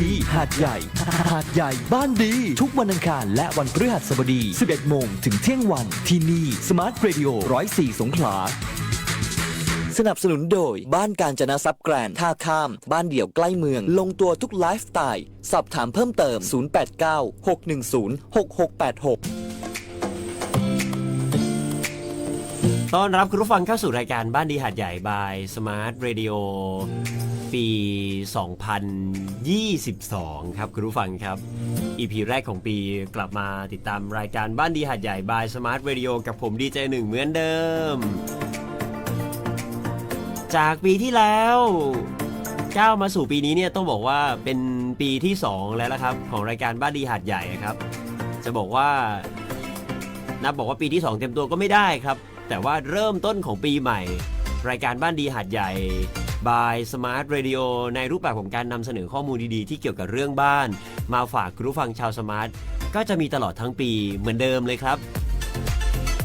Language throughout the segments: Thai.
ดีหาดใหญ่ หาดใหญ่บ้านดี ทุกวันอังคารและวันพฤหัสบดี 11 โมงถึงเที่ยงวัน ที่นี่สมาร์ทเรดิโอ104 สงขลาสนับสนุนโดย บ้านการจนะซับแกรนท่าข้าม บ้านเดี่ยวใกล้เมือง ลงตัวทุกไลฟ์สไตล์ สอบถามเพิ่มเติม 089 610 6686 ต้อนรับคุณผู้ฟังเข้าสู่รายการบ้านดีหาดใหญ่บายสมาร์ทเรดิโอปี 2022 ครับคุณผู้ฟังครับ EP แรกของปีกลับมาติดตามรายการบ้านดีหาดใหญ่บายสมาร์ทเรดิโอกับผมดีเจหนึ่งเหมือนเดิม จากปีที่แล้วก้าวมาสู่ปีนี้เนี่ยต้องบอกว่าเป็นปีที่ 2 แล้วละครับ ของรายการบ้านดีหาดใหญ่ครับ จะบอกว่านับบอกว่าปีที่ 2 เต็มตัวก็ไม่ได้ครับ แต่ว่าเริ่มต้นของปีใหม่ รายการบ้านดีหาดใหญ่บาย Smart Radio ในรูปแบบของการนำเสนอข้อมูลดีๆ ที่เกี่ยวกับเรื่องบ้าน มาฝากคุณผู้ฟังชาวสมาร์ทก็จะมีตลอดทั้งปีเหมือนเดิมเลยครับ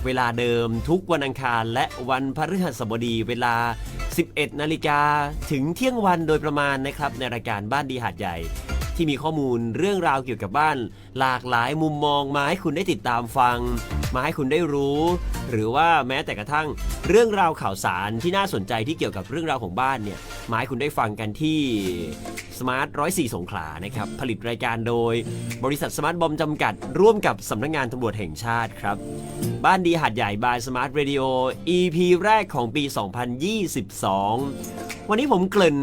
เวลาเดิมทุกวันอังคารและวันพฤหัสบดีเวลา 11 นาฬิกาถึงเที่ยงวันโดยประมาณนะครับ ในรายการบ้านดีหาดใหญ่ ที่มีข้อมูลเรื่องราวเกี่ยวกับบ้าน หลากหลายมุมมองมาให้คุณได้ติดตามฟัง มาให้คุณได้รู้ หรือว่าแม้แต่กระทั่งเรื่องราวข่าวสารที่น่าสนใจที่เกี่ยวกับเรื่องราวของบ้านเนี่ยมาให้คุณได้ฟังกันที่ Smart 104 สงขลานะครับผลิตรายการโดย บริษัทสมาร์ทบอมจำกัด ร่วมกับสำนักงานตำรวจแห่งชาติครับ บ้านดีหาดใหญ่บาย Smart Radio EP แรกของปี 2022 วันนี้ผมเกริ่น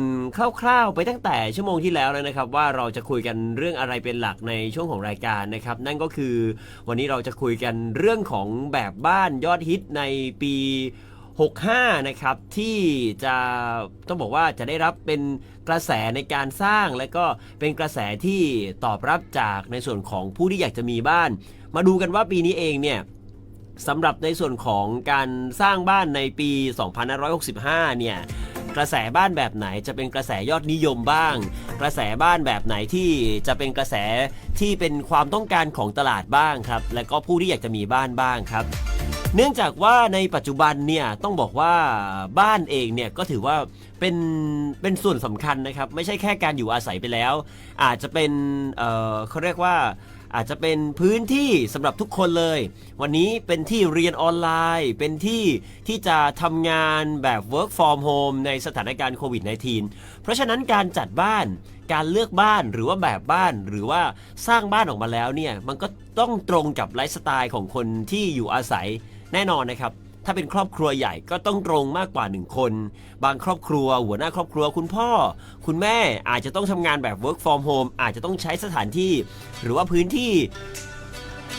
คร่าวๆ ไปตั้งแต่ชั่วโมงที่แล้วแล้วนะครับ ว่าเราจะจะคุยกันเรื่องอะไรเป็นหลักในช่วงของรายการนะครับ นั่นก็คือวันนี้เราจะคุยกันเรื่องของแบบบ้านยอดฮิตในปี 65 นะครับ ที่จะต้องบอกว่าจะได้รับเป็นกระแสในการสร้าง และก็เป็นกระแสที่ตอบรับจากในส่วนของผู้ที่อยากจะมีบ้าน มาดูกันว่าปีนี้เองเนี่ยสำหรับในส่วนของการสร้างบ้านในปี 2565 เนี่ย กระแสบ้านแบบไหนจะเป็นกระแสยอดนิยมบ้าง กระแสบ้านแบบไหนที่จะเป็นกระแสที่เป็นความต้องการของตลาดบ้างครับ และก็ผู้ที่อยากจะมีบ้านบ้างครับ เนื่องจากว่าในปัจจุบันเนี่ยต้องบอกว่าบ้านเองเนี่ยก็ถือว่าเป็นเป็นส่วนสำคัญนะครับ ไม่ใช่แค่การอยู่อาศัยไปแล้ว อาจจะเป็นเออเขาเรียกว่า อาจจะเป็นพื้นที่สำหรับทุกคนเลย วันนี้เป็นที่เรียนออนไลน์ เป็นที่ที่จะทำงานแบบ work from home ในสถานการณ์โควิด -19 เพราะฉะนั้นการจัดบ้านการเลือกบ้านหรือว่าแบบบ้านหรือว่าสร้างบ้านออกมาแล้วเนี่ยมันก็ต้องตรงกับไลฟ์สไตล์ของคนที่อยู่อาศัยแน่นอนนะครับ ถ้าเป็นครอบครัวใหญ่ก็ต้องตรงมากกว่า 1 คน บางครอบครัว หัวหน้าครอบครัวคุณพ่อ คุณแม่อาจจะต้องทำงานแบบ work from home อาจจะต้องใช้สถานที่ หรือว่าพื้นที่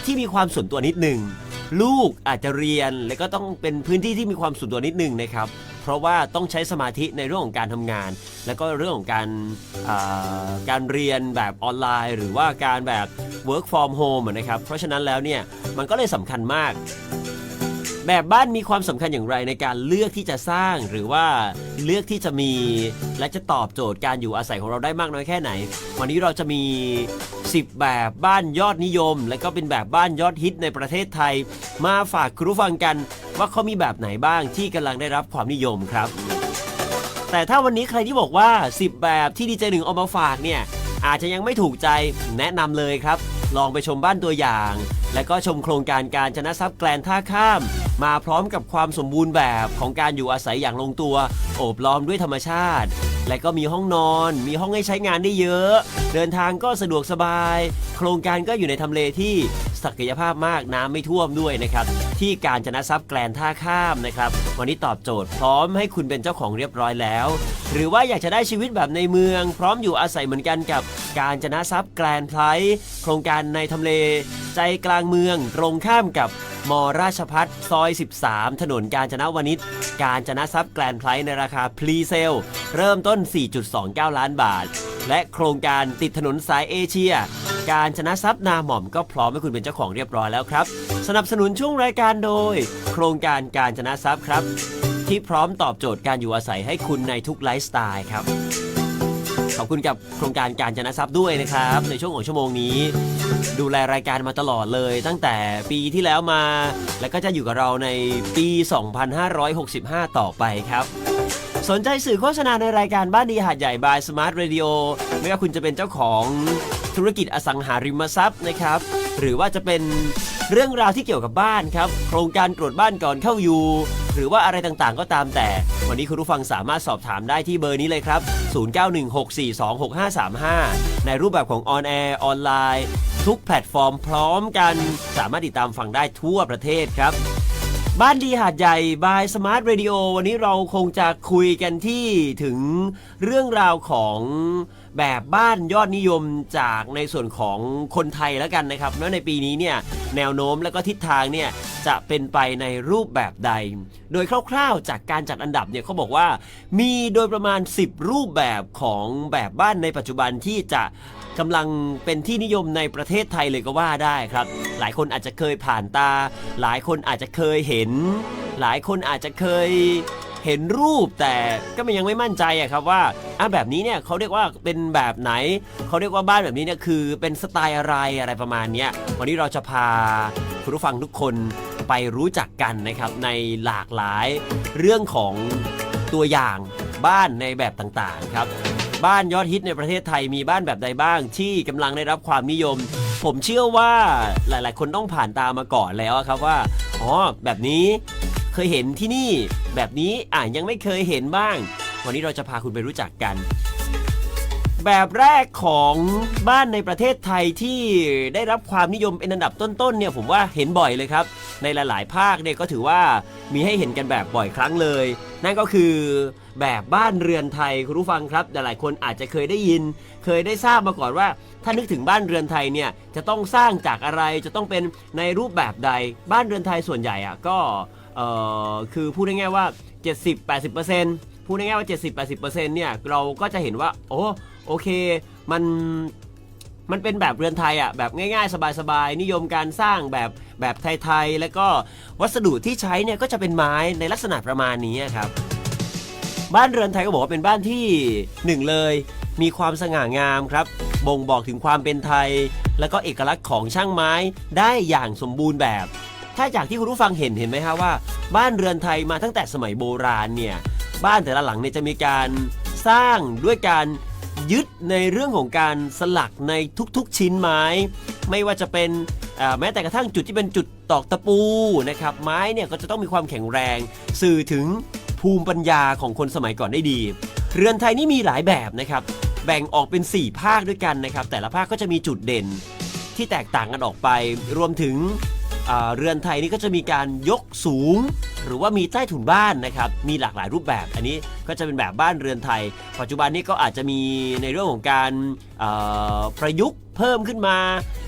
ที่มีความส่วนตัวนิดหนึ่งลูกอาจจะเรียนแล้วก็ต้องเป็นพื้นที่ที่มีความส่วนตัวนิดหนึ่งนะครับ เพราะว่าต้องใช้สมาธิในเรื่องของการทำงาน แล้วก็เรื่องของการการเรียนแบบออนไลน์ หรือว่าการแบบ work from home อะนะครับ เพราะฉะนั้นแล้วเนี่ยมันก็เลยสำคัญมาก แบบบ้านมีความสำคัญอย่างไรในการเลือกที่จะสร้างหรือว่าเลือกที่จะมี และจะตอบโจทย์การอยู่อาศัยของเราได้มากน้อยแค่ไหน วันนี้เราจะมี 10 แบบบ้านยอดนิยม และก็เป็นแบบบ้านยอดฮิตในประเทศไทย มาฝากคุณผู้ฟังกันว่าเขามีแบบไหนบ้างที่กำลังได้รับความนิยมครับ แต่ถ้าวันนี้ใครที่บอกว่า 10 แบบที่ดีเจหนึ่งเอามาฝากเนี่ยอาจจะยังไม่ถูกใจแนะนำเลยครับ ลองไปชมบ้านตัวอย่าง และก็ชมโครงการการชนะทรัพย์แกลนท่าข้าม มาพร้อมกับความสมบูรณ์แบบของการอยู่อาศัยอย่างลงตัว โอบล้อมด้วยธรรมชาติ และก็มีห้องนอน มีห้องให้ใช้งานได้เยอะ เดินทางก็สะดวกสบาย โครงการก็อยู่ในทำเลที่ศักยภาพมากน้ำไม่ท่วมด้วยนะครับ ที่การชนะทรัพย์แกลนท่าข้ามนะครับ วันนี้ตอบโจทย์พร้อมให้คุณเป็นเจ้าของเรียบร้อยแล้ว หรือว่าอยากจะได้ชีวิตแบบในเมือง พร้อมอยู่อาศัยเหมือนกันกับการชนะทรัพย์แกลนไพรโครงการในทำเล ใจกลางเมืองตรงข้ามกับ มอราชพัฒซอย 13 ถนนกาญจนวนิชการจนะทรัพย์แกลนไพรในราคาพรีเซล เริ่มต้น 4.29 ล้านบาท และโครงการติดถนนสายเอเชีย การชนะทรัพย์นาหม่อมก็พร้อมให้คุณเป็นเจ้าของเรียบร้อยแล้วครับ สนับสนุนช่วงรายการโดย โครงการการชนะทรัพย์ครับ ที่พร้อมตอบโจทย์การอยู่อาศัยให้คุณในทุกไลฟ์สไตล์ครับ ขอบคุณกับโครงการการจนะทรัพย์ด้วยนะครับ ในช่วงของชั่วโมงนี้ ดูแลรายการมาตลอดเลย ตั้งแต่ปีที่แล้วมา และก็จะอยู่กับเราในปี 2565 ต่อไปครับ สนใจสื่อโฆษณาในรายการบ้านดีหาดใหญ่บายสมาร์ทเรดิโอไม่ว่าคุณจะเป็นเจ้าของธุรกิจอสังหาริมทรัพย์นะครับ หรือว่าจะเป็น เรื่องราวที่เกี่ยวกับบ้านครับ โครงการตรวจบ้านก่อนเข้าอยู่ หรือว่าอะไรต่างๆ ก็ตามแต่ วันนี้คุณผู้ฟังสามารถสอบถามได้ที่เบอร์นี้เลยครับ 0916426535 ในรูปแบบของออนแอร์ออนไลน์ ทุกแพลตฟอร์มพร้อมกัน สามารถติดตามฟังได้ทั่วประเทศครับ บ้านดีหาดใหญ่บายสมาร์ทเรดิโอวันนี้เราคงจะคุยกันที่ถึงเรื่องราวของ แบบบ้านยอดนิยมจากในส่วนของคนไทยแล้วกันนะครับแล้วในปีนี้เนี่ยแนวโน้มและก็ทิศทางเนี่ยจะเป็นไปในรูปแบบใด โดยคร่าวๆ จากการจัดอันดับเนี่ยเขาบอกว่า มีโดยประมาณ 10 รูปแบบของแบบบ้านในปัจจุบันที่จะกำลังเป็นที่นิยมในประเทศไทยเลยก็ว่าได้ครับ หลายคนอาจจะเคยผ่านตา หลายคนอาจจะเคยเห็น หลายคนอาจจะเคย เห็นรูปแต่ก็มันยังไม่มั่นใจอะครับว่าอะแบบนี้เนี่ยเขาเรียกว่าเป็นแบบไหน เขาเรียกว่าบ้านแบบนี้เนี่ยคือเป็นสไตล์อะไรอะไรประมาณเนี้ยวันนี้เราจะพาคุณผู้ฟังทุกคนไปรู้จักกันนะครับในหลากหลายเรื่องของตัวอย่างบ้านในแบบต่างๆครับบ้านยอดฮิตในประเทศไทยมีบ้านแบบใดบ้าง ที่กำลังได้รับความนิยม ผมเชื่อว่าหลาย ๆ คนต้องผ่านตามมาก่อนแล้วอะครับว่าอ๋อแบบนี้ เคยเห็นที่นี่ แบบนี้อ่ายังไม่เคยเห็นบ้าง วันนี้เราจะพาคุณไปรู้จักกัน แบบแรกของบ้านในประเทศไทยที่ได้รับความนิยมเป็นอันดับต้นๆเนี่ยผมว่าเห็นบ่อยเลยครับ ในหลายๆ ภาคเนี่ยก็ถือว่ามีให้เห็นกันแบบบ่อยครั้งเลย นั่นก็คือแบบบ้านเรือนไทยคุณผู้ฟังครับหลายๆคนอาจจะเคยได้ยิน เคยได้ทราบมาก่อนว่า ถ้านึกถึงบ้านเรือนไทยเนี่ยจะต้องสร้างจากอะไรจะต้องเป็นในรูปแบบใดบ้านเรือนไทยส่วนใหญ่อะก็ เอ่อคือพูดง่ายๆว่า 70-80%พูดง่ายๆว่า 70-80%เนี่ยเราก็จะเห็นว่าโอ้โอเคมันมันเป็นแบบเรือนไทยอะแบบง่ายๆ สบายๆ นิยมการสร้างแบบแบบไทยๆ แล้วก็วัสดุที่ใช้เนี่ยก็จะเป็นไม้ในลักษณะประมาณนี้ครับ บ้านเรือนไทยก็บอกว่าเป็นบ้านที่หนึ่งเลย มีความสง่างามครับ บ่งบอกถึงความเป็นไทย แล้วก็เอกลักษณ์ของช่างไม้ได้อย่างสมบูรณ์แบบ ถ้าจากที่คุณผู้ฟังเห็นเห็นไหมครับว่า บ้านเรือนไทยมาตั้งแต่สมัยโบราณเนี่ยบ้านแต่ละหลังเนี่ยจะมีการสร้างด้วยการยึดในเรื่องของการสลักในทุกๆชิ้นไม้ ไม่ว่าจะเป็นแม้แต่กระทั่งจุดที่เป็นจุดตอกตะปูนะครับไม้เนี่ยก็จะต้องมีความแข็งแรง สื่อถึงภูมิปัญญาของคนสมัยก่อนได้ดี เรือนไทยนี่มีหลายแบบนะครับแบ่งออกเป็น 4 ภาคด้วยกันนะครับแต่ละภาคก็จะมีจุดเด่นที่แตกต่างกันออกไป รวมถึง เรือนไทยนี่ก็จะมีการยกสูง หรือว่ามีใต้ถุนบ้านนะครับ มีหลากหลายรูปแบบ อันนี้ก็จะเป็นแบบบ้านเรือนไทย ปัจจุบันนี้ก็อาจจะมีในเรื่องของการประยุกต์เพิ่มขึ้นมา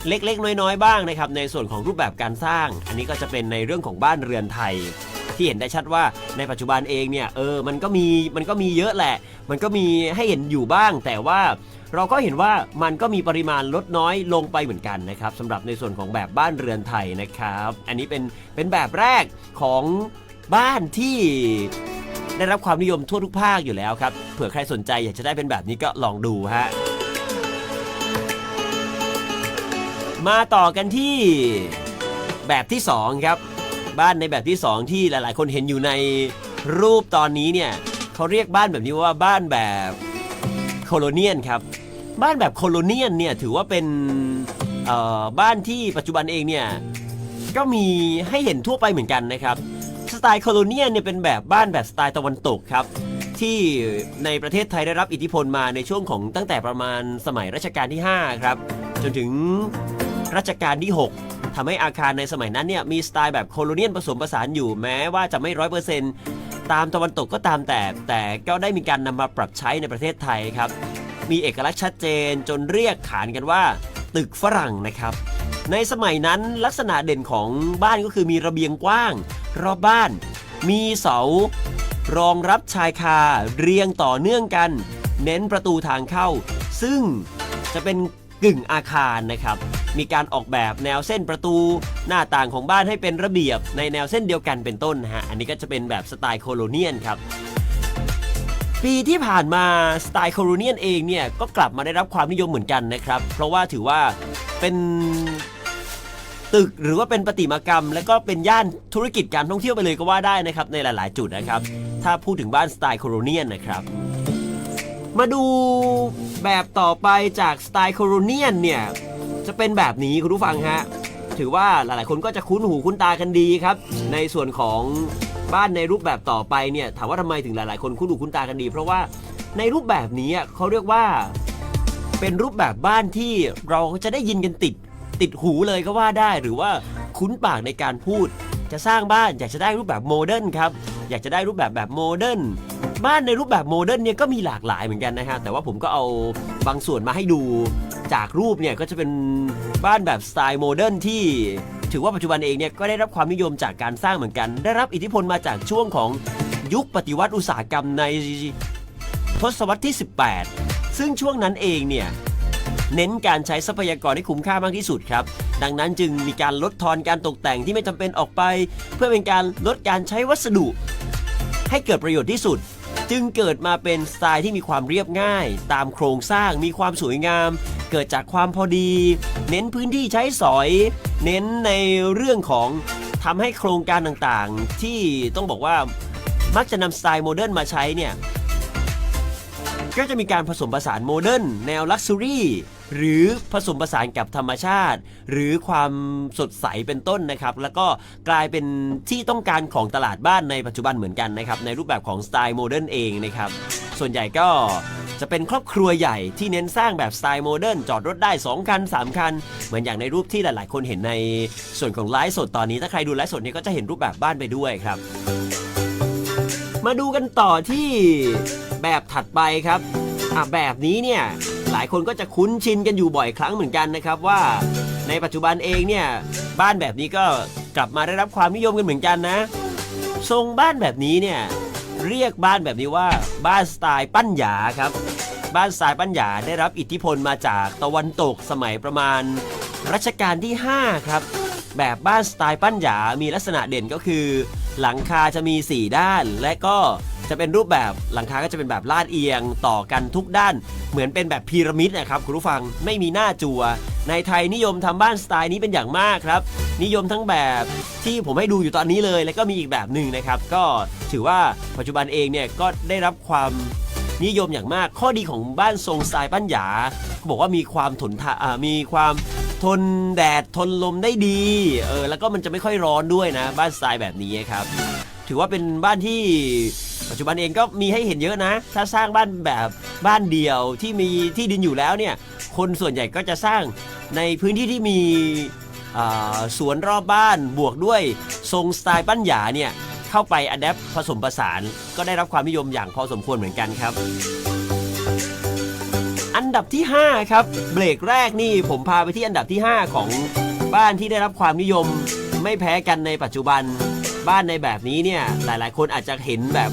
เล็กๆ น้อยๆ บ้างนะครับ ในส่วนของรูปแบบการสร้าง อันนี้ก็จะเป็นในเรื่องของบ้านเรือนไทยที่เห็นได้ชัดว่าในปัจจุบันเองเนี่ยเออมันก็มีมันก็มีเยอะแหละ มันก็มีให้เห็นอยู่บ้าง แต่ว่า เราก็เห็นว่ามันก็มีปริมาณลดน้อยลงไปเหมือนกันนะครับสำหรับในส่วนของแบบบ้านเรือนไทยนะครับ อันนี้เป็นเป็นแบบแรกของบ้านที่ได้รับความนิยมทั่วทุกภาคอยู่แล้วครับเผื่อใครสนใจอยากจะได้เป็นแบบนี้ก็ลองดูฮะมาต่อกันที่แบบที่สองครับ บ้านในแบบที่ 2 ที่หลาย ๆ คนเห็นอยู่ในรูปตอนนี้เนี่ยเขาเรียกบ้านแบบนี้ว่าบ้านแบบโคโลเนียนครับ บ้านแบบโคโลเนียนเนี่ยถือว่าเป็นบ้านที่ปัจจุบันเองเนี่ยก็มีให้เห็นทั่วไปเหมือนกันนะครับ สไตล์โคโลเนียนเนี่ยเป็นแบบบ้านแบบสไตล์ตะวันตกครับ ที่ในประเทศไทยได้รับอิทธิพลมาในช่วงของตั้งแต่ประมาณสมัยรัชกาลที่ 5 ครับ จนถึงรัชกาลที่ 6ทำให้อาคารในสมัยนั้นเนี่ยมีสไตล์แบบโคโลเนียนผสมผสานอยู่แม้ว่าจะไม่ร้อยเปอร์เซ็นต์ตามตะวันตกก็ตามแต่ แต่ก็ได้มีการนำมาปรับใช้ในประเทศไทยครับ มีเอกลักษณ์ชัดเจนจนเรียกขานกันว่า ตึกฝรั่งนะครับ ในสมัยนั้นลักษณะเด่นของบ้านก็คือมีระเบียงกว้าง รอบบ้าน มีเสารองรับชายคาเรียงต่อเนื่องกัน เน้นประตูทางเข้า ซึ่งจะเป็นกึ่งอาคารนะครับ มีการออกแบบแนวเส้นประตูหน้าต่างของบ้านให้เป็นระเบียบในแนวเส้นเดียวกันเป็นต้นนะฮะ อันนี้ก็จะเป็นแบบสไตล์โคโลเนียนครับ ปีที่ผ่านมาสไตล์โคโลเนียนเองเนี่ย ก็กลับมาได้รับความนิยมเหมือนกันนะครับ เพราะว่าถือว่าเป็นตึกหรือว่าเป็นประติมากรรม และก็เป็นย่านธุรกิจการท่องเที่ยวไปเลยก็ว่าได้นะครับ ในหลาย ๆ จุดนะครับ ถ้าพูดถึงบ้านสไตล์โคโลเนียนนะครับ มาดูแบบต่อไปจากสไตล์โคโลเนียนเนี่ย จะเป็นแบบนี้คุณผู้ฟังฮะ ถือว่าหลายๆ คนก็จะคุ้นหูคุ้นตากันดีครับ ในส่วนของบ้านในรูปแบบต่อไปเนี่ยถามว่าทำไมถึงหลาย ๆ คนคุ้นหูคุ้นตากันดี เพราะว่าในรูปแบบนี้เขาเรียกว่าเป็นรูปแบบบ้านที่เราจะได้ยินกันติดติดหูเลยก็ว่าได้หรือว่าคุ้นปากในการพูด จะสร้างบ้านอยากจะได้รูปแบบโมเดิร์นครับอยากจะได้รูปแบบแบบโมเดิร์นบ้านในรูปแบบโมเดิร์นเนี่ยก็มีหลากหลายเหมือนกันนะฮะแต่ว่าผมก็เอาบางส่วนมาให้ดู จากรูปเนี่ยก็จะเป็นบ้านแบบสไตล์โมเดิร์นที่ถือว่าปัจจุบันเองเนี่ยก็ได้รับความนิยมจากการสร้างเหมือนกัน ได้รับอิทธิพลมาจากช่วงของยุคปฏิวัติอุตสาหกรรมในทศวรรษที่ 18 ซึ่งช่วงนั้นเองเนี่ยเน้นการใช้ทรัพยากรให้คุ้มค่ามากที่สุดครับ ดังนั้นจึงมีการลดทอนการตกแต่งที่ไม่จำเป็นออกไป เพื่อเป็นการลดการใช้วัสดุ ให้เกิดประโยชน์ที่สุด จึงเกิดมาเป็นสไตล์ที่มีความเรียบง่าย ตามโครงสร้างมีความสวยงาม เกิดจากความพอดี เน้นพื้นที่ใช้สอย เน้นในเรื่องของทำให้โครงการต่างๆ ที่ต้องบอกว่ามักจะนำสไตล์โมเดิร์นมาใช้เนี่ย ก็จะมีการผสมผสานโมเดิร์นแนวลักซ์รี่หรือผสมผสานกับธรรมชาติ หรือความสดใสเป็นต้นนะครับ แล้วก็กลายเป็นที่ต้องการของตลาดบ้านในปัจจุบันเหมือนกันนะครับ ในรูปแบบของสไตล์โมเดิร์นเองนะครับ ส่วนใหญ่ก็จะเป็นครอบครัวใหญ่ที่เน้นสร้างแบบสไตล์โมเดิร์นจอดรถได้ 2 คัน 3 คัน เหมือนอย่างในรูปที่หลาย ๆ คนเห็นในส่วนของไลฟ์สดตอนนี้ ถ้าใครดูไลฟ์สดนี้ก็จะเห็นรูปแบบบ้านไปด้วยครับ มาดูกันต่อที่แบบถัดไปครับอะแบบนี้เนี่ยหลายคนก็จะคุ้นชินกันอยู่บ่อยครั้งเหมือนกันนะครับว่า ในปัจจุบันเองเนี่ยบ้านแบบนี้ก็กลับมาได้รับความนิยมกันเหมือนกันนะ ทรงบ้านแบบนี้เนี่ยเรียกบ้านแบบนี้ว่าบ้านสไตล์ปั้นหยาครับ บ้านสไตล์ปั้นหยาได้รับอิทธิพลมาจากตะวันตกสมัยประมาณรัชกาลที่ 5 ครับ แบบบ้านสไตล์ปั้นหยา มีลักษณะเด่นก็คือ หลังคาจะมี 4 ด้าน และก็จะเป็นรูปแบบหลังคาก็จะเป็นแบบลาดเอียงต่อกันทุกด้าน เหมือนเป็นแบบพีระมิดนะครับคุณผู้ฟังไม่มีหน้าจัว ในไทยนิยมทำบ้านสไตล์นี้เป็นอย่างมากครับ นิยมทั้งแบบที่ผมให้ดูอยู่ตอนนี้เลย แล้วก็มีอีกแบบหนึ่งนะครับ ก็ถือว่าปัจจุบันเองเนี่ยก็ได้รับความนิยมอย่างมากข้อดีของบ้านทรงสไตล์ปั้นหยาเขาบอกว่ามีความทนทาอ่ามีความ ทนแดดทนลมได้ดี เออแล้วก็มันจะไม่ค่อยร้อนด้วยนะ บ้านสไตล์แบบนี้ครับ ถือว่าเป็นบ้านที่ปัจจุบันเองก็มีให้เห็นเยอะนะ ถ้าสร้างบ้านแบบบ้านเดียวที่มีที่ดินอยู่แล้วเนี่ย คนส่วนใหญ่ก็จะสร้างในพื้นที่ที่มีสวนรอบบ้านบวกด้วยทรงสไตล์ปั้นหยาเนี่ย เข้าไปอัดแอปผสมผสาน ก็ได้รับความนิยมอย่างพอสมควรเหมือนกันครับ ดับที่ 5 ครับ เบรกแรกนี่ผมพาไปที่อันดับที่ 5 ของบ้านที่ได้รับความนิยมไม่แพ้กันในปัจจุบัน บ้านในแบบนี้เนี่ยหลายๆ คนอาจจะเห็นแบบ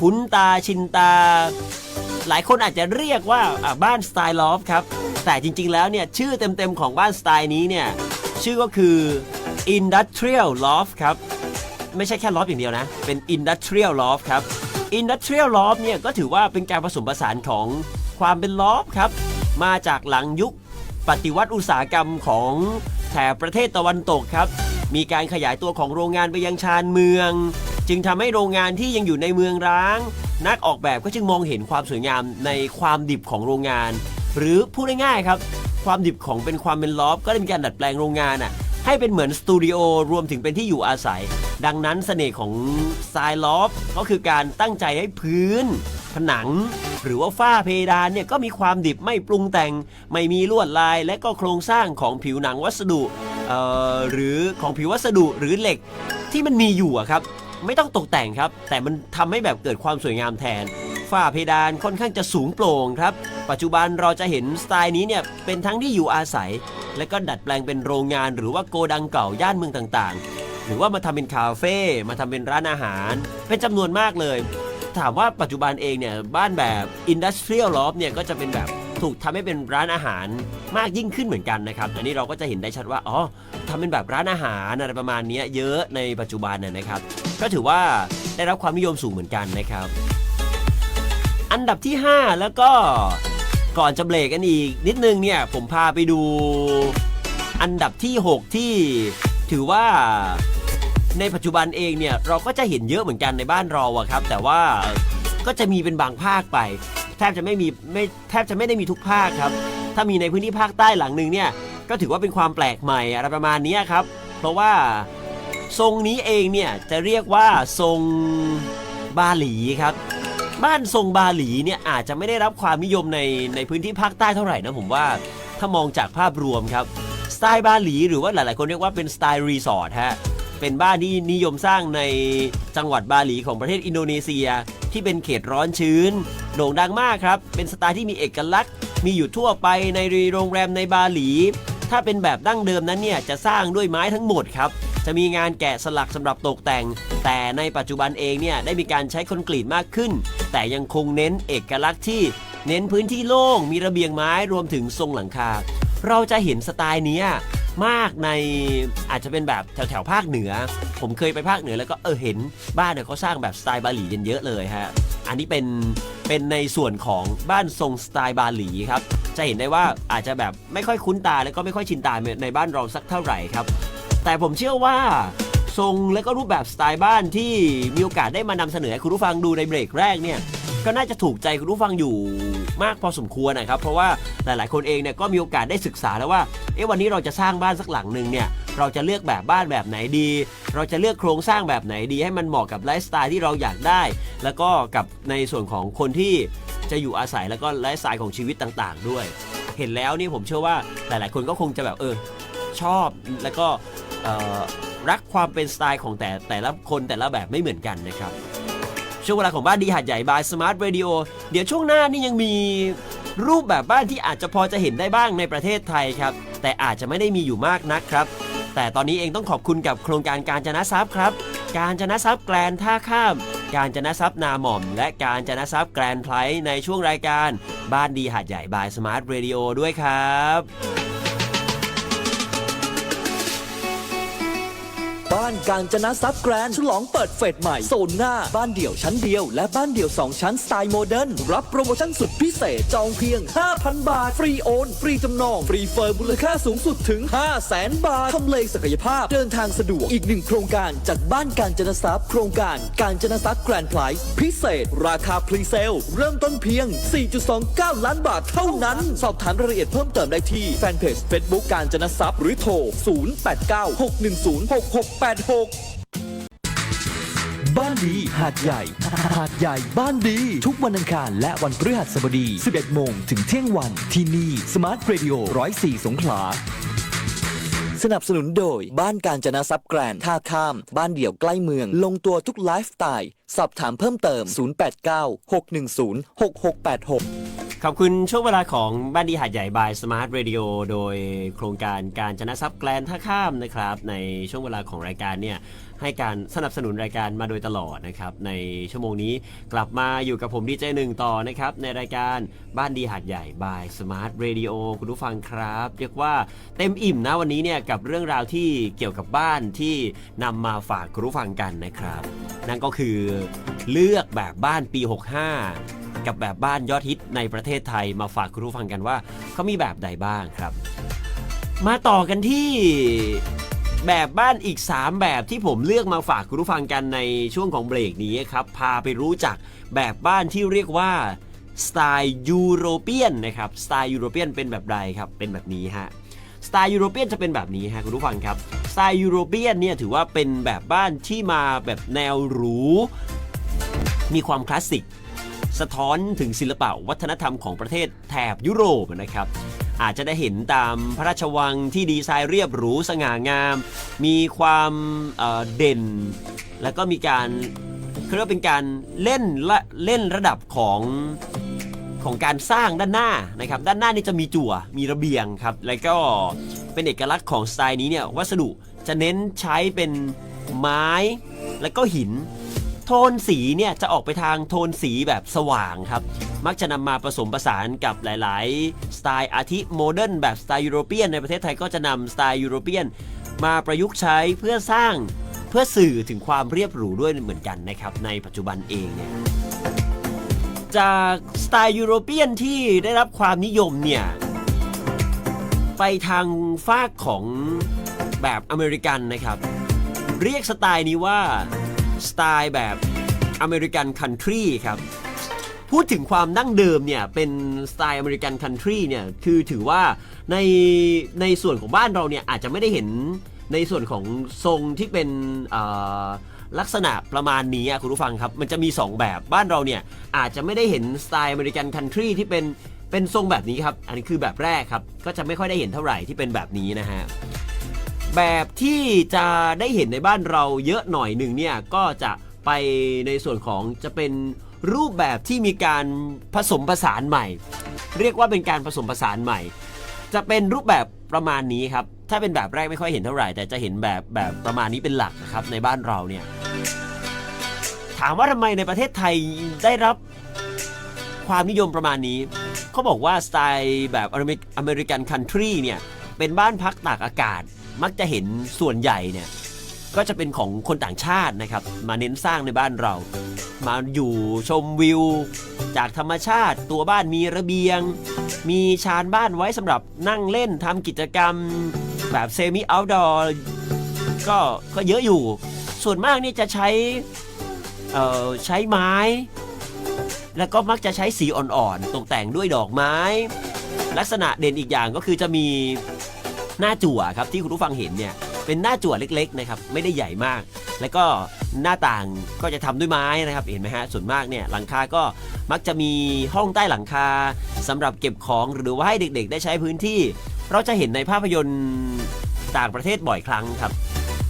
คุ้นตาชินตา หลายคนอาจจะเรียกว่าบ้านสไตล์ลอฟครับ แต่จริงๆแล้วเนี่ยชื่อเต็มๆของบ้านสไตล์นี้เนี่ยชื่อก็คือ Industrial Loft ครับ ไม่ใช่แค่ลอฟอย่างเดียวนะ เป็น Industrial Loft ครับ Industrial Loft เนี่ยก็ถือว่าเป็นการผสมผสานของ ความเป็นลอฟครับ มาจากหลังยุคปฏิวัติอุตสาหกรรมของแถบประเทศตะวันตกครับ มีการขยายตัวของโรงงานไปยังชานเมือง จึงทำให้โรงงานที่ยังอยู่ในเมืองร้าง นักออกแบบก็จึงมองเห็นความสวยงามในความดิบของโรงงาน หรือพูดง่ายๆครับ ความดิบของเป็นความเป็นลอฟก็ได้มีการดัดแปลงโรงงานอะให้เป็นเหมือนสตูดิโอรวมถึงเป็นที่อยู่อาศัย ดังนั้นเสน่ห์ของสไตล์ลอฟก็คือการตั้งใจให้พื้น ผนัง หรือว่าฝ้าเพดานเนี่ยก็มีความดิบไม่ปรุงแต่ง ไม่มีลวดลายและก็โครงสร้างของผิวหนังวัสดุหรือของผิววัสดุหรือเหล็กที่มันมีอยู่ครับ ไม่ต้องตกแต่งครับ แต่มันทำให้แบบเกิดความสวยงามแทนฝ้าเพดานค่อนข้างจะสูงโปร่งครับ ปัจจุบันเราจะเห็นสไตล์นี้เนี่ยเป็นทั้งที่อยู่อาศัย และก็ดัดแปลงเป็นโรงงานหรือว่าโกดังเก่าย่านเมืองต่างๆ หรือว่ามาทำเป็นคาเฟ่มาทำเป็นร้านอาหาร เป็นจำนวนมากเลย ถามว่าปัจจุบันเองเนี่ยบ้านแบบ Industrial Loft เนี่ยก็จะเป็นแบบถูกทำให้เป็นร้านอาหารมากยิ่งขึ้นเหมือนกันนะครับ อันนี้เราก็จะเห็นได้ชัดว่าอ๋อทำเป็นแบบร้านอาหารอะไรประมาณนี้เยอะในปัจจุบันนะนะครับ ก็ถือว่าได้รับความนิยมสูงเหมือนกันนะครับ อันดับที่ 5 แล้วก็ก่อนจะเบรกกันอีกนิดนึงเนี่ยผมพาไปดู อันดับที่ 6 ที่ถือว่า ในปัจจุบันเองเนี่ยเราก็จะเห็นเยอะเหมือนกันในบ้านเราอะครับ แต่ว่าก็จะมีเป็นบางภาคไป แทบจะไม่มีไม่แทบจะไม่ได้มีทุกภาคครับ ถ้ามีในพื้นที่ภาคใต้หลังหนึ่งเนี่ยก็ถือว่าเป็นความแปลกใหม่อะไรประมาณนี้ครับ เพราะว่าทรงนี้เองเนี่ยจะเรียกว่าทรงบาหลีครับ บ้านทรงบาหลีเนี่ยอาจจะไม่ได้รับความนิยมในในพื้นที่ภาคใต้เท่าไหร่นะผมว่าถ้ามองจากภาพรวมครับ สไตล์บาหลีหรือว่าหลายๆ คนเรียกว่าเป็นสไตล์รีสอร์ทฮะ เป็นบ้านที่นิยมสร้างในจังหวัดบาหลีของประเทศอินโดนีเซีย ที่เป็นเขตร้อนชื้น โด่งดังมากครับ เป็นสไตล์ที่มีเอกลักษณ์ มีอยู่ทั่วไปในโรงแรมในบาหลี ถ้าเป็นแบบดั้งเดิมนั้นเนี่ยจะสร้างด้วยไม้ทั้งหมดครับจะมีงานแกะสลักสำหรับตกแต่ง แต่ในปัจจุบันเองเนี่ยได้มีการใช้คอนกรีตมากขึ้น แต่ยังคงเน้นเอกลักษณ์ที่ เน้นพื้นที่โล่งมีระเบียงไม้รวมถึงทรงหลังคา เราจะเห็นสไตล์เนี้ย มากในอาจจะเป็นแบบแถวแถวภาคเหนือ ผมเคยไปภาคเหนือแล้วก็เออเห็นบ้านเนี่ยเขาสร้างแบบสไตล์บาหลีกันเยอะเลยฮะอันนี้เป็นเป็นในส่วนของบ้านทรงสไตล์บาหลีครับจะเห็นได้ว่าอาจจะแบบไม่ค่อยคุ้นตาแล้วก็ไม่ค่อยชินตาในบ้านเราสักเท่าไหร่ครับ แต่ผมเชื่อว่าทรงและก็รูปแบบสไตล์บ้านที่มีโอกาสได้มานำเสนอให้คุณผู้ฟังดูในเบรกแรกเนี่ย ก็น่าจะถูกใจคุณผู้ฟังอยู่มากพอสมควรนะครับ เพราะว่าหลาย ๆ คนเองเนี่ยก็มีโอกาสได้ศึกษาแล้วว่า เอ๊ะวันนี้เราจะสร้างบ้านสักหลังหนึ่งเนี่ยเราจะเลือกแบบบ้านแบบไหนดี เราจะเลือกโครงสร้างแบบไหนดี ให้มันเหมาะกับไลฟ์สไตล์ที่เราอยากได้ แล้วก็กับในส่วนของคนที่จะอยู่อาศัยแล้วก็ไลฟ์สไตล์ของชีวิตต่างๆ ด้วย เห็นแล้วนี่ผมเชื่อว่าหลาย ๆ คนก็คงจะแบบเออชอบแล้วก็รักความเป็นสไตล์ของแต่แต่ละคนแต่ละแบบไม่เหมือนกันนะครับ ช่วงเวลาของบ้านดีหาดใหญ่บายสมาร์ทเรดิโอเดี๋ยวช่วงหน้านี่ยังมีรูปแบบบ้านที่อาจจะพอจะเห็นได้บ้างในประเทศไทยครับ แต่อาจจะไม่ได้มีอยู่มากนักครับ แต่ตอนนี้เองต้องขอบคุณกับโครงการการจนะทรัพย์ครับ การจนะทรัพย์แกลนท่าข้าม การจนะทรัพย์นาหม่อม และการจนะทรัพย์แกลนไพรในช่วงรายการ บ้านดีหาดใหญ่บายสมาร์ทเรดิโอด้วยครับ บ้านการจนะซับแกรนด์ฉลองเปิดเฟสใหม่ โซนหน้า บ้านเดี่ยวชั้นเดียว และบ้านเดี่ยว 2 ชั้นสไตล์โมเดิร์นรับโปรโมชั่นสุดพิเศษ จองเพียง 5,000 บาท ฟรีโอน ฟรีจำนอง ฟรีเฟอร์มูลค่าสูงสุดถึง 5 0 0แสนบาททำเลศักยภาพเดินทางสะดวกอีกหนึ่งโครงการจากบ้านการจนะซับโครงการการจนะซับแกรนด์ไพรส์พิเศษ ราคาพรีเซลเริ่มต้นเพียง 4.29 ล้านบาทเท่านั้น สอบถามรายละเอียดเพิ่มเติมได้ที่แฟนเพจ Facebook การจนะซับหรือโทร 089 610 668บ้านดี หาดใหญ่ หาดใหญ่บ้านดี ทุกวันอังคารและวันพฤหัสบดี 11 โมงถึงเที่ยงวันที่นี่สมาร์ทเรดิโอ104 สงขลา สนับสนุนโดย บ้านการจนะซับแกรนด์ท่าข้าม บ้านเดี่ยวใกล้เมือง ลงตัวทุกไลฟ์สไตล์ สอบถามเพิ่มเติม 0896106686 ขอบคุณช่วงเวลาของบ้านดีหาดใหญ่บายสมาร์ทเรดิโอโดยโครงการการจนะทรัพย์แกลนท่าข้ามนะครับ ในช่วงเวลาของรายการเนี่ย ให้การสนับสนุนรายการมาโดยตลอดนะครับ ในชั่วโมงนี้กลับมาอยู่กับผมดีเจหนึ่งต่อนะครับ ในรายการบ้านดีหาดใหญ่บายสมาร์ทเรดิโอคุณผู้ฟังครับ เรียกว่าเต็มอิ่มนะวันนี้เนี่ยกับเรื่องราวที่เกี่ยวกับบ้านที่นำมาฝากคุณผู้ฟังกันนะครับ นั่นก็คือเลือกแบบบ้านปี 65กับแบบบ้านยอดฮิตในประเทศไทยมาฝากคุณผู้ฟังกันว่าเขามีแบบใดบ้างครับ มาต่อกันที่ แบบบ้านอีก 3 แบบที่ผมเลือกมาฝากคุณผู้ฟังกันในช่วงของเบรกนี้ครับ พาไปรู้จักแบบบ้านที่เรียกว่าสไตล์ยูโรเปียนนะครับสไตล์ยูโรเปียนเป็นแบบใดครับ เป็นแบบนี้ฮะสไตล์ยูโรเปียนจะเป็นแบบนี้ฮะคุณผู้ฟังครับสไตล์ยูโรเปียนเนี่ยถือว่าเป็นแบบบ้านที่มาแบบแนวหรู มีความคลาสสิก สะท้อนถึงศิลปะวัฒนธรรมของประเทศแถบยุโรปนะครับ อาจจะได้เห็นตามพระราชวังที่ดีไซน์เรียบหรูสง่างาม มีความเเด่น แล้วก็มีการเขาเรียกเป็นการเล่นละเล่นระดับของของการสร้างด้านหน้านะครับ ด้านหน้านี่จะมีจั่วมีระเบียงครับ แล้วก็เป็นเอกลักษณ์ของสไตล์นี้เนี่ยวัสดุจะเน้นใช้เป็นไม้แล้วก็หิน โทนสีเนี่ยจะออกไปทางโทนสีแบบสว่างครับ มักจะนำมาผสมผสานกับหลาย ๆ สไตล์อาทิโมเดิร์นแบบสไตล์ยุโรเปียนในประเทศไทยก็จะนำสไตล์ยุโรเปียนมาประยุกต์ใช้เพื่อสร้างเพื่อสื่อถึงความเรียบหรูด้วยเหมือนกันนะครับ ในปัจจุบันเองเนี่ยจากสไตล์ยุโรเปียนที่ได้รับความนิยมเนี่ยไปทางฝากของแบบอเมริกันนะครับ เรียกสไตล์นี้ว่า สไตล์แบบอเมริกันคันทรีครับพูดถึงความดั้งเดิมเนี่ยเป็นสไตล์อเมริกันคันทรีเนี่ยคือถือว่าในในส่วนของบ้านเราเนี่ยอาจจะไม่ได้เห็นในส่วนของทรงที่เป็นลักษณะประมาณนี้คุณผู้ฟังครับ มันจะมี 2 แบบบ้านเราเนี่ยอาจจะไม่ได้เห็นสไตล์อเมริกันคันทรีที่เป็นเป็นทรงแบบนี้ครับ อันนี้คือแบบแรกครับ ก็จะไม่ค่อยได้เห็นเท่าไหร่ที่เป็นแบบนี้นะฮะ แบบที่จะได้เห็นในบ้านเราเยอะหน่อยหนึ่งเนี่ย ก็จะไปในส่วนของจะเป็นรูปแบบที่มีการผสมผสานใหม่ เรียกว่าเป็นการผสมผสานใหม่ จะเป็นรูปแบบประมาณนี้ครับ ถ้าเป็นแบบแรกไม่ค่อยเห็นเท่าไหร่ แต่จะเห็นแบบแบบประมาณนี้เป็นหลักนะครับในบ้านเราเนี่ย ถามว่าทำไมในประเทศไทยได้รับความนิยมประมาณนี้ เขาบอกว่าสไตล์แบบอเมริอเมริกันคันทรีเนี่ยเป็นบ้านพักตากอากาศ มักจะเห็นส่วนใหญ่เนี่ยก็จะเป็นของคนต่างชาตินะครับ มาเน้นสร้างในบ้านเรา มาอยู่ชมวิว จากธรรมชาติตัวบ้านมีระเบียง มีชานบ้านไว้สำหรับนั่งเล่นทำกิจกรรม แบบเซมิเอาท์ดอร์ก็ก็เยอะอยู่ ส่วนมากนี่จะใช้เอ่อใช้ไม้ แล้วก็มักจะใช้สีอ่อนๆ ตกแต่งด้วยดอกไม้ ลักษณะเด่นอีกอย่างก็คือจะมี หน้าจั่วครับที่คุณผู้ฟังเห็นเนี่ยเป็นหน้าจั่วเล็กๆนะครับไม่ได้ใหญ่มาก แล้วก็หน้าต่างก็จะทำด้วยไม้นะครับเห็นไหมฮะส่วนมากเนี่ยหลังคาก็มักจะมีห้องใต้หลังคาสำหรับเก็บของหรือว่าให้เด็กๆ ได้ใช้พื้นที่ เราจะเห็นในภาพยนตร์ต่างประเทศบ่อยครั้งครับ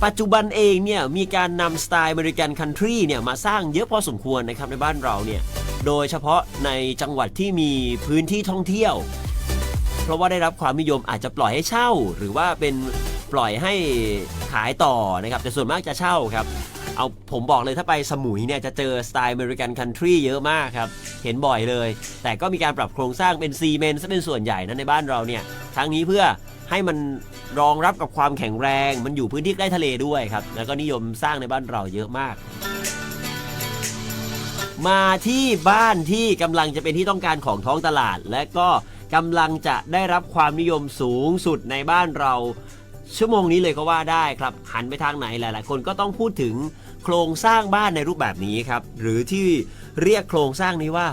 ปัจจุบันเองเนี่ยมีการนำสไตล์อเมริกันคันทรีเนี่ยมาสร้างเยอะพอสมควรนะครับในบ้านเราเนี่ยโดยเฉพาะในจังหวัดที่มีพื้นที่ท่องเที่ยว เพราะว่าได้รับความนิยมอาจจะปล่อยให้เช่า หรือว่าเป็นปล่อยให้ขายต่อนะครับแต่ส่วนมากจะเช่าครับเอาผมบอกเลยถ้าไปสมุยเนี่ยจะเจอสไตล์อเมริกันคันทรีเยอะมากครับ เห็นบ่อยเลย แต่ก็มีการปรับโครงสร้างเป็นซีเมนต์ซะเป็นส่วนใหญ่นะในบ้านเราเนี่ยทั้งนี้เพื่อให้มันรองรับกับความแข็งแรง มันอยู่พื้นที่ใกล้ทะเลด้วยครับ แล้วก็นิยมสร้างในบ้านเราเยอะมาก มาที่บ้านที่กำลังจะเป็นที่ต้องการของท้องตลาด และก็ กำลังจะได้รับความนิยมสูงสุดในบ้านเรา ชั่วโมงนี้เลยก็ว่าได้ครับ หันไปทางไหนหลาย ๆ คนก็ต้องพูดถึงโครงสร้างบ้านในรูปแบบนี้ครับ หรือที่เรียกโครงสร้างนี้ว่า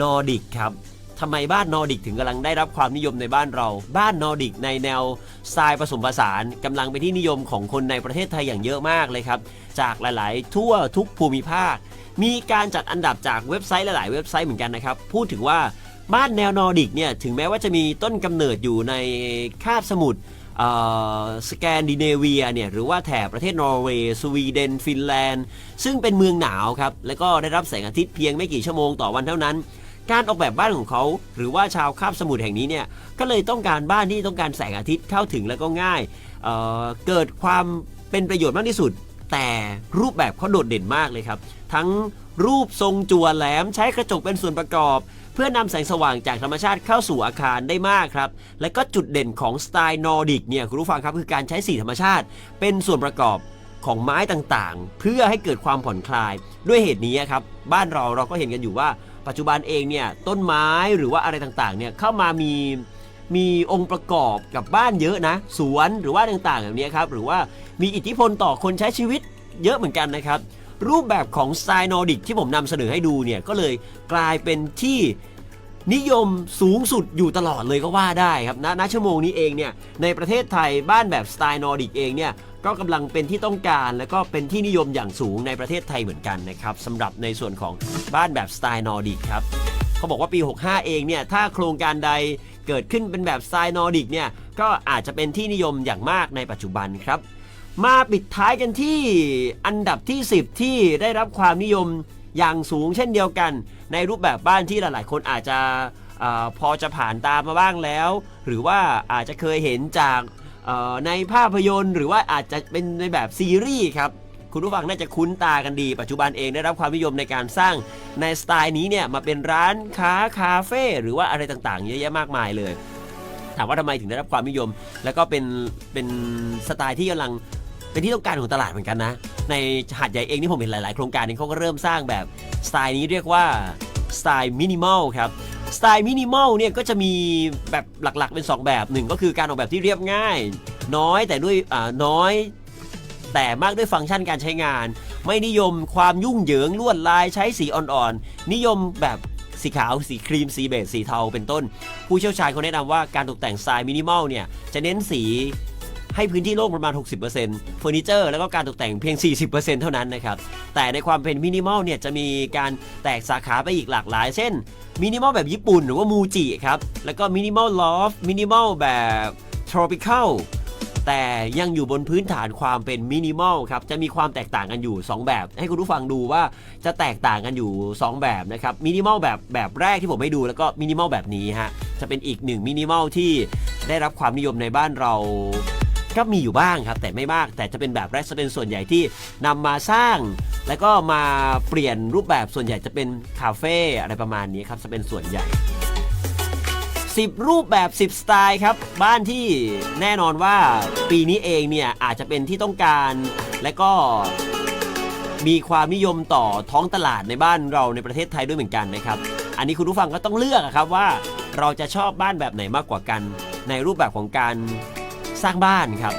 นอร์ดิกครับทำไมบ้านนอร์ดิกถึงกำลังได้รับความนิยมในบ้านเรา บ้านนอร์ดิกในแนวสไตล์ผสมผสานกำลังเป็นที่นิยมของคนในประเทศไทยอย่างเยอะมากเลยครับ จากหลาย ๆ ทั่วทุกภูมิภาค มีการจัดอันดับจากเว็บไซต์หลาย ๆ เว็บไซต์เหมือนกันนะครับ พูดถึงว่า บ้านแนวนอร์ดิกเนี่ยถึงแม้ว่าจะมีต้นกำเนิดอยู่ในคาบสมุทรสแกนดิเนเวียเนี่ยหรือว่าแถบประเทศนอร์เวย์สวีเดน ฟินแลนด์ ซึ่งเป็นเมืองหนาวครับ แล้วก็ได้รับแสงอาทิตย์เพียงไม่กี่ชั่วโมงต่อวันเท่านั้น การออกแบบบ้านของเขา หรือว่าชาวคาบสมุทรแห่งนี้เนี่ยก็เลยต้องการบ้านที่ต้องการแสงอาทิตย์เข้าถึงแล้วก็ง่ายเเกิดความเป็นประโยชน์มากที่สุด แต่รูปแบบเขาโดดเด่นมากเลยครับ ทั้งรูปทรงจั่วแหลมใช้กระจกเป็นส่วนประกอบ พื่อนำแสงสว่างจากธรรมชาติเข้าสู่อาคารได้มากครับ และก็จุดเด่นของสไตล์นอร์ดิกเนี่ยคุณผู้ฟังครับคือการใช้สีธรรมชาติ เป็นส่วนประกอบของไม้ต่างๆ เพื่อให้เกิดความผ่อนคลาย ด้วยเหตุนี้ครับบ้านเราเราก็เห็นกันอยู่ว่า ปัจจุบันเองเนี่ยต้นไม้หรือว่าอะไรต่างๆเนี่ยเข้ามามีมีองค์ประกอบกับบ้านเยอะนะ สวนหรือว่าต่างๆแบบนี้ครับหรือว่ามีอิทธิพลต่อคนใช้ชีวิตเยอะเหมือนกันนะครับ รูปแบบของสไตล์นอร์ดิกที่ผมนำเสนอให้ดูเนี่ยก็เลยกลายเป็นที่ นิยมสูงสุดอยู่ตลอดเลยก็ว่าได้ครับณณชั่วโมงนี้เองเนี่ยในประเทศไทยบ้านแบบสไตล์นอร์ดิกเองเนี่ยก็กำลังเป็นที่ต้องการ และก็เป็นที่นิยมอย่างสูงในประเทศไทยเหมือนกันนะครับสำหรับในส่วนของบ้านแบบสไตล์นอร์ดิกครับเขาบอกว่าปี 65 เองเนี่ยถ้าโครงการใดเกิดขึ้นเป็นแบบสไตล์นอร์ดิกเนี่ยก็อาจจะเป็นที่นิยมอย่างมากในปัจจุบันครับ มาปิดท้ายกันที่อันดับที่ 10 ที่ได้รับความนิยม อย่างสูงเช่นเดียวกัน ในรูปแบบบ้านที่หลาย ๆ คนอาจจะอพอจะผ่านตามมาบ้างแล้ว หรือว่าอาจจะเคยเห็นจากในภาพยนตร์ หรือว่าอาจจะเป็นในแบบซีรีส์ครับคุณผู้ฟังน่าจะคุ้นตากันดี ปัจจุบันเองได้รับความนิยมในการสร้างในสไตล์นี้เนี่ยมาเป็นร้านค้าคาเฟ่หรือว่าอะไรต่างๆ เยอะแยะมากมายเลย ถามว่าทำไมถึงได้รับความนิยม แล้วก็เป็นเป็นสไตล์ที่กำลัง เป็นที่ต้องการของตลาดเหมือนกันนะ ในหาดใหญ่เองที่ผมเห็นหลาย ๆ โครงการนี้เขาก็เริ่มสร้างแบบสไตล์นี้เรียกว่าสไตล์มินิมอลครับสไตล์มินิมอลเนี่ยก็จะมีแบบหลักๆเป็น 2 แบบหนึ่งก็คือการออกแบบที่เรียบง่าย น้อยแต่ด้วยน้อย แต่มากด้วยฟังก์ชันการใช้งาน ไม่นิยมความยุ่งเหยิงลวดลายใช้สีอ่อนๆ นิยมแบบสีขาว สีครีม สีเบจสีเทาเป็นต้น ผู้เชี่ยวชาญเขาแนะนำว่าการตกแต่งสไตล์มินิมอลเนี่ยจะเน้นสี ให้พื้นที่โล่งประมาณ 60%เฟอร์นิเจอร์แล้วก็การตกแต่งเพียง 40%เท่านั้นนะครับ แต่ในความเป็นมินิมอลเนี่ยจะมีการแตกสาขาไปอีกหลากหลาย เช่นมินิมอลแบบญี่ปุ่นหรือว่ามูจิครับ แล้วก็มินิมอลลอฟมินิมอลแบบ tropical แต่ยังอยู่บนพื้นฐานความเป็นมินิมอลครับ จะมีความแตกต่างกันอยู่ 2 แบบ ให้คุณผู้ฟังดูว่าจะแตกต่างกันอยู่ 2 แบบนะครับมินิมอลแบบแบบแรกที่ผมให้ดูแล้วก็มินิมอลแบบนี้ฮะจะเป็นอีกหนึ่งมินิมอลที่ได้รับความนิยมในบ้านเรา ก็มีอยู่บ้างครับ แต่ไม่มากแต่จะเป็นแบบแรกจะเป็นส่วนใหญ่ที่นำมาสร้าง แล้วก็มาเปลี่ยนรูปแบบส่วนใหญ่จะเป็นคาเฟ่อะไรประมาณนี้ครับจะเป็นส่วนใหญ่ 10 รูปแบบ 10 สไตล์ครับ บ้านที่แน่นอนว่าปีนี้เองเนี่ยอาจจะเป็นที่ต้องการ และก็มีความนิยมต่อท้องตลาดในบ้านเราในประเทศไทยด้วยเหมือนกันนะครับ อันนี้คุณผู้ฟังก็ต้องเลือกครับว่าเราจะชอบบ้านแบบไหนมากกว่ากัน ในรูปแบบของการ สร้างบ้านครับ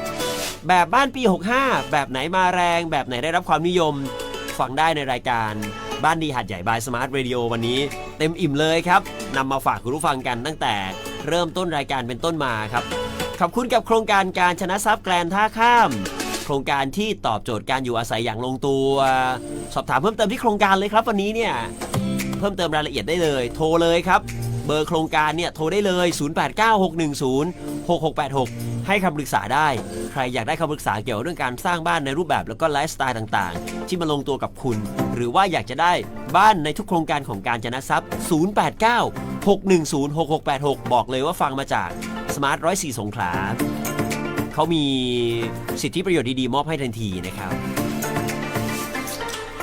แบบบ้านปี 65 แบบไหนมาแรง แบบไหนได้รับความนิยม ฟังได้ในรายการบ้านดีหัดใหญ่บายสมาร์ทเรดิโอวันนี้ เต็มอิ่มเลยครับนำมาฝากคุณผู้ฟังกันตั้งแต่เริ่มต้นรายการเป็นต้นมาครับ ขอบคุณกับโครงการการชนะทรัพย์แกลนท่าข้าม โครงการที่ตอบโจทย์การอยู่อาศัยอย่างลงตัว สอบถามเพิ่มเติมที่โครงการเลยครับ วันนี้เนี่ยเพิ่มเติมรายละเอียดได้เลย โทรเลยครับ เบอร์โครงการเนี่ยโทรได้เลย 0896106686 ให้คำปรึกษาได้ ใครอยากได้คำปรึกษาเกี่ยวกับเรื่องการสร้างบ้านในรูปแบบแล้วก็ไลฟ์สไตล์ต่างๆ ที่มาลงตัวกับคุณ หรือว่าอยากจะได้บ้านในทุกโครงการของการจนะทรัพย์ 0896106686 บอกเลยว่าฟังมาจากสมาร์ทร้อยสี่สงขลาเขามีสิทธิประโยชน์ดีๆ มอบให้ทันทีนะครับ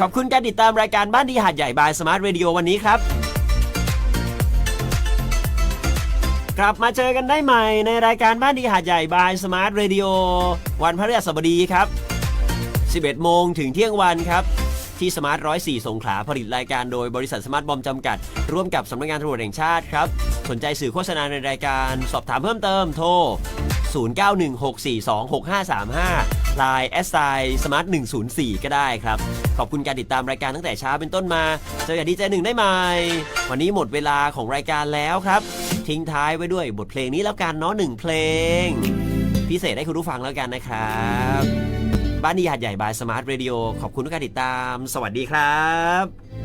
ขอบคุณการติดตามรายการบ้านดีหาดใหญ่บายสมาร์ทเรดิโอวันนี้ครับ กลับมาเจอกันได้ใหม่ในรายการบ้านดีหาดใหญ่บายสมาร์ทเรดิโอวันพฤหัสบดีครับ 11 โมงถึงเที่ยงวันครับ ที่สมาร์ทร้อยสี่สงขลาผลิตรายการโดยบริษัทสมาร์ทบอมจำกัด ร่วมกับสำนักงานตำรวจแห่งชาติครับ สนใจสื่อโฆษณาในรายการสอบถามเพิ่มเติมโทร 0916426535 Line s i Smart 104 ก็ได้ครับ ขอบคุณการติดตามรายการตั้งแต่เช้าเป็นต้นมา เจอกันดีเจหนึ่งได้ไหมวันนี้หมดเวลาของรายการแล้วครับ ทิ้งท้ายไว้ด้วยบทเพลงนี้แล้วกันเนาะหนึ่งเพลง พิเศษให้คุณผู้ฟังแล้วกันนะครับ บ้านนิยาดใหญ่บายสมาร์ทเรดิโอขอบคุณทุกการติดตาม สวัสดีครับ